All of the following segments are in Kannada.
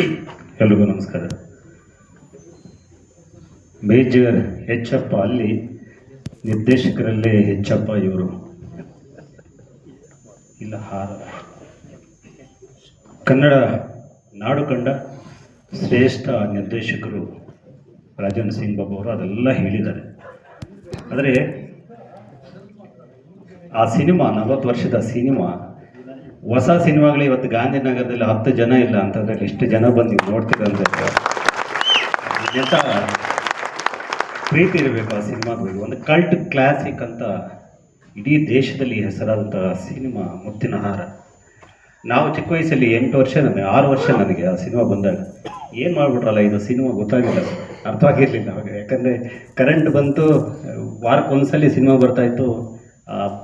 ಎಲ್ರಿಗೂ ನಮಸ್ಕಾರ. ಮೇಜರ್ ಹೆಚ್ಚಪ್ಪ ಅಲ್ಲಿ ನಿರ್ದೇಶಕರಲ್ಲೇ ಹೆಚ್ಚಪ್ಪ ಇವರು. ಇಲ್ಲ, ಹಾರ. ಕನ್ನಡ ನಾಡು ಕಂಡ ಶ್ರೇಷ್ಠ ನಿರ್ದೇಶಕರು ರಾಜೇಂದ್ರ ಸಿಂಗ್ ಬಾಬು ಅವರು ಅದೆಲ್ಲ ಹೇಳಿದ್ದಾರೆ. ಆದರೆ ಆ ಸಿನಿಮಾ, ನಲವತ್ತು ವರ್ಷದ ಸಿನಿಮಾ ಹೊಸ ಸಿನಿಮಾಗಳು ಇವತ್ತು ಗಾಂಧಿನಗರದಲ್ಲಿ ಹತ್ತು ಜನ ಇಲ್ಲ ಅಂತಂದ್ರೆ ಎಷ್ಟು ಜನ ಬಂದು ನೀವು ಎಂಥ ಪ್ರೀತಿ ಇರಬೇಕು ಆ ಸಿನಿಮಾದ ಬಗ್ಗೆ ಒಂದು ಕಲ್ಟ್ ಕ್ಲಾಸಿಕ್ ಅಂತ ಇಡೀ ದೇಶದಲ್ಲಿ ಹೆಸರಾದಂಥ ಸಿನಿಮಾ ಮುತ್ತಿನ ಹಾರ. ನಾವು ಚಿಕ್ಕ ವಯಸ್ಸಲ್ಲಿ ಎಂಟು ವರ್ಷ ನನಗೆ ಆರು ವರ್ಷ ನನಗೆ ಆ ಸಿನಿಮಾ ಬಂದಾಗ. ಏನು ಮಾಡ್ಬಿಟ್ರಲ್ಲ, ಇದು ಸಿನಿಮಾ ಗೊತ್ತಾಗಿಲ್ಲ. ಅರ್ಥವಾಗಿರಲಿಲ್ಲ ಅವಾಗ ಯಾಕಂದರೆ ಕರೆಂಟ್ ಬಂತು, ವಾರಕ್ಕೊಂದ್ಸಲಿ ಸಿನಿಮಾ ಬರ್ತಾಯಿತ್ತು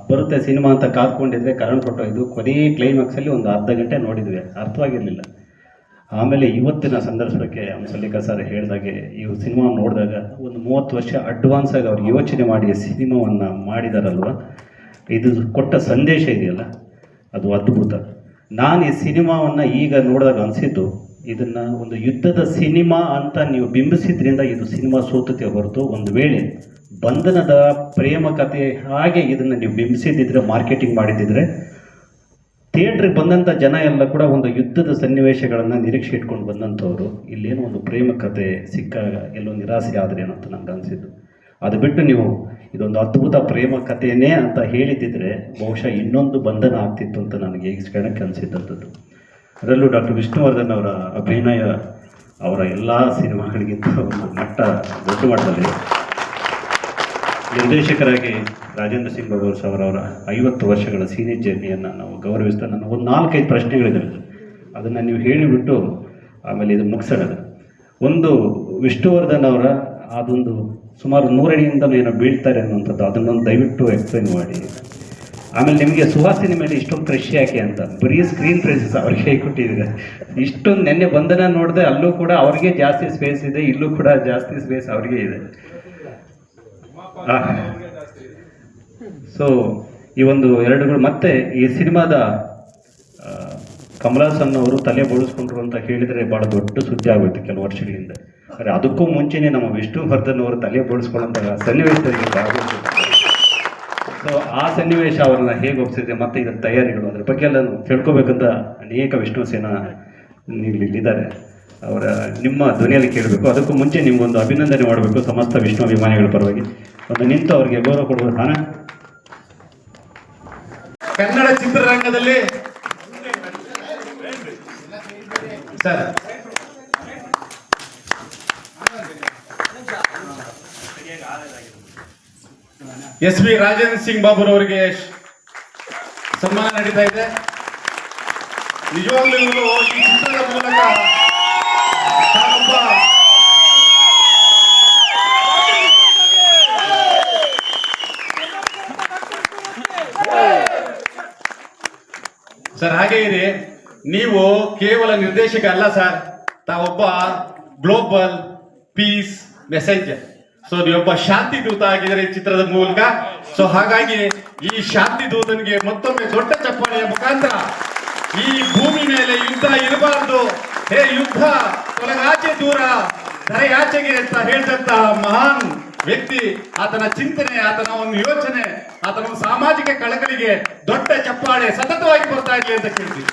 ಬರುತ್ತೆ ಸಿನಿಮಾ ಅಂತ ಕಾದ್ಕೊಂಡಿದ್ರೆ ಫೋಟೋ ಇದು ಕೊನೆ ಕ್ಲೈಮ್ಯಾಕ್ಸಲ್ಲಿ ಒಂದು ಅರ್ಧ ಗಂಟೆ ನೋಡಿದ್ವಿ. ಅರ್ಥವಾಗಿರಲಿಲ್ಲ. ಆಮೇಲೆ ಇವತ್ತಿನ ಸಂದರ್ಭಕ್ಕೆ ಹಂಸಲೇಖ ಸರ್ ಹೇಳಿದಾಗೆ, ಈ ಸಿನಿಮಾ ನೋಡಿದಾಗ ಒಂದು ಮೂವತ್ತು ವರ್ಷ ಅಡ್ವಾನ್ಸ್ ಆಗಿ ಅವ್ರು ಯೋಚನೆ ಮಾಡಿ ಸಿನಿಮಾವನ್ನು ಮಾಡಿದಾರಲ್ವ? ಇದು ಕೊಟ್ಟ ಸಂದೇಶ ಇದೆಯಲ್ಲ? ಅದು ಅದ್ಭುತ. ನಾನು ಈ ಸಿನಿಮಾವನ್ನು ಈಗ ನೋಡಿದಾಗ ಅನಿಸಿದ್ದು, ಇದನ್ನು ಒಂದು ಯುದ್ಧದ ಸಿನಿಮಾ ಅಂತ ನೀವು ಬಿಂಬಿಸಿದ್ರಿಂದ ಇದು ಸಿನಿಮಾ ಸೋತತೆ ಹೊರತು ಒಂದು ವೇಳೆ ಬಂಧನದ ಪ್ರೇಮ ಕಥೆ ಹಾಗೆ ಇದನ್ನು ನೀವು ಬಿಂಬಿಸಿದ್ದಿದ್ರೆ ಮಾರ್ಕೆಟಿಂಗ್ ಮಾಡಿದ್ದಿದ್ರೆ ಥಿಯೇಟ್ರಿಗೆ ಬಂದಂಥ ಜನ ಎಲ್ಲ ಕೂಡ ಒಂದು ಯುದ್ಧದ ಸನ್ನಿವೇಶಗಳನ್ನು ನಿರೀಕ್ಷೆ ಇಟ್ಕೊಂಡು ಬಂದಂಥವ್ರು, ಇಲ್ಲೇನೋ ಒಂದು ಪ್ರೇಮ ಕಥೆ ಸಿಕ್ಕಾಗ ಎಲ್ಲೋ ನಿರಾಸೆ ಆದ್ರೇನೋ ಅಂತ ನಂಗೆ ಅನಿಸಿದ್ದು. ಅದು ಬಿಟ್ಟು ನೀವು ಇದೊಂದು ಅದ್ಭುತ ಪ್ರೇಮ ಕಥೆಯೇ ಅಂತ ಹೇಳಿದ್ದಿದ್ರೆ ಬಹುಶಃ ಇನ್ನೊಂದು ಬಂಧನ ಆಗ್ತಿತ್ತು ಅಂತ ನನಗೆ ಈ ಕ್ಷಣಕ್ಕೆ ಅನಿಸಿದ್ದಂಥದ್ದು ಅದರಲ್ಲೂ ಡಾಕ್ಟರ್ ವಿಷ್ಣುವರ್ಧನ್ ಅವರ ಅಭಿನಯ ಅವರ ಎಲ್ಲ ಸಿನಿಮಾಗಳಿಗಿಂತ ಒಂದು ಮಟ್ಟ ದೊಡ್ಡ ಮಟ್ಟದಲ್ಲಿ ನಿರ್ದೇಶಕರಾಗಿ ರಾಜೇಂದ್ರ ಸಿಂಗ್ ಅವರು ಸರ್ ಅವರ ಐವತ್ತು ವರ್ಷಗಳ ಸೀನಿಯರ್ ಜರ್ನಿಯನ್ನು ನಾವು ಗೌರವಿಸ್ತಾ ನನ್ನ ಒಂದು ನಾಲ್ಕೈದು ಪ್ರಶ್ನೆಗಳಿದ್ದಾವೆ ಅದನ್ನು ನೀವು ಹೇಳಿಬಿಟ್ಟು ಆಮೇಲೆ ಇದು ಮುಗಿಸೋಣ ಒಂದು ವಿಷ್ಣುವರ್ಧನ್ ಅವರ ಅದೊಂದು ಸುಮಾರು ನೂರಡಿಯಿಂದ ಏನೋ ಬೀಳ್ತಾರೆ ಅನ್ನುವಂಥದ್ದು, ಅದನ್ನೊಂದು ದಯವಿಟ್ಟು ಎಕ್ಸ್ಪ್ಲೈನ್ ಮಾಡಿ. ಆಮೇಲೆ ನಿಮಗೆ ಸುಹಾಸಿನಿ ಮೇಲೆ ಇಷ್ಟೊಂದು ಕೃಷಿ ಯಾಕೆ ಅಂತ. ಬರೀ ಸ್ಕ್ರೀನ್ ಪ್ರೈಸಸ್ ಅವ್ರಿಗೆ ಕೊಟ್ಟಿದ್ದಾರೆ ಕೊಟ್ಟಿದ್ದೀರ. ಇಷ್ಟೊಂದು ನೆನ್ನೆ ಬಂಧನ ನೋಡಿದೆ ಅಲ್ಲೂ ಕೂಡ ಅವ್ರಿಗೆ ಜಾಸ್ತಿ ಸ್ಪೇಸ್ ಇದೆ, ಇಲ್ಲೂ ಕೂಡ ಜಾಸ್ತಿ ಸ್ಪೇಸ್ ಅವ್ರಿಗೆ ಇದೆ. ಸೊ ಈ ಒಂದು ಎರಡುಗಳು ಮತ್ತೆ ಈ ಸಿನಿಮಾದ ಕಮಲಾಸನ್ ಅವರು ತಲೆ ಬೋಳಿಸ್ಕೊಂಡ್ರು ಅಂತ ಹೇಳಿದರೆ ಭಾಳ ದೊಡ್ಡ ಸುದ್ದಿ ಆಗೋಯ್ತು ಕೆಲವು ವರ್ಷಗಳಿಂದ. ಆದರೆ ಅದಕ್ಕೂ ಮುಂಚೆನೇ ನಮ್ಮ ವಿಷ್ಣುವರ್ಧನ್ ಅವರು ತಲೆ ಬೋಳಿಸ್ಕೊಳ್ಳೋಂಥ ಸನ್ನಿವೇಶದಲ್ಲಿ ಸೊ ಆ ಸನ್ನಿವೇಶ ಅವರನ್ನ ಹೇಗೆ ಒಪ್ಸಿದೆ ಮತ್ತೆ ಇದರ ತಯಾರಿಗಳು ಅದ್ರ ಬಗ್ಗೆ ಎಲ್ಲ ತಿಳ್ಕೊಬೇಕಂತ ಅನೇಕ ವಿಷ್ಣು ಸೇನಾ ಇಲ್ಲಿದ್ದಾರೆ. ಅವರ ನಿಮ್ಮ ಧ್ವನಿಯಲ್ಲಿ ಕೇಳಬೇಕು. ಅದಕ್ಕೂ ಮುಂಚೆ ನಿಮ್ಗೊಂದು ಅಭಿನಂದನೆ ಮಾಡಬೇಕು ಸಮಸ್ತ ವಿಷ್ಣು ಅಭಿಮಾನಿಗಳ ಪರವಾಗಿ. ಒಂದು ನಿಂತು ಅವರಿಗೆ ಗೌರವ ಕೊಡುವ ಸ್ಥಾನ. ಕನ್ನಡ ಚಿತ್ರರಂಗದಲ್ಲಿ sir. S V Rajendra Singh ಬಾಬುರವರಿಗೆ ಸನ್ಮಾನ ನಡೀತಾ ಇದೆ. ನಿಜವಾಗ್ಲೂ ಈ ಚಿತ್ರದ ಮೂಲಕ ಸರ್, ಹಾಗೆ ಇರಿ ನೀವು ಕೇವಲ ನಿರ್ದೇಶಕ ಅಲ್ಲ ಸರ್, ತಾವೊಬ್ಬ ಗ್ಲೋಬಲ್ ಪೀಸ್ ಮೆಸೆಂಜರ್. ಸೊ ನೀವೊಬ್ಬ ಶಾಂತಿ ದೂತ ಆಗಿದ್ದಾರೆ ಈ ಚಿತ್ರದ ಮೂಲಕ. ಸೊ ಹಾಗಾಗಿ ಈ ಶಾಂತಿ ದೂತನಿಗೆ ಮತ್ತೊಮ್ಮೆ ದೊಡ್ಡ ಚಪ್ಪಾಳೆಯ ಮುಖಾಂತರ ಈ ಭೂಮಿ ಮೇಲೆ ಯುದ್ಧ ಇರಬಾರದು. ಹೇ ಯುದ್ಧ ತೊಲಗಾಚೆ ದೂರ, ಧರೆಯಾಚೆಗೆ ಅಂತ ಹೇಳ್ತಂತಹ ಮಹಾನ್ ವ್ಯಕ್ತಿ ಆತನ ಚಿಂತನೆ, ಆತನ ಒಂದು ಯೋಚನೆ, ಆತನ ಸಾಮಾಜಿಕ ಕಳಕಳಿಗೆ ದೊಡ್ಡ ಚಪ್ಪಾಳೆ ಸತತವಾಗಿ ಬರ್ತಾ ಇರಲಿ ಅಂತ ಕೇಳ್ತೀವಿ.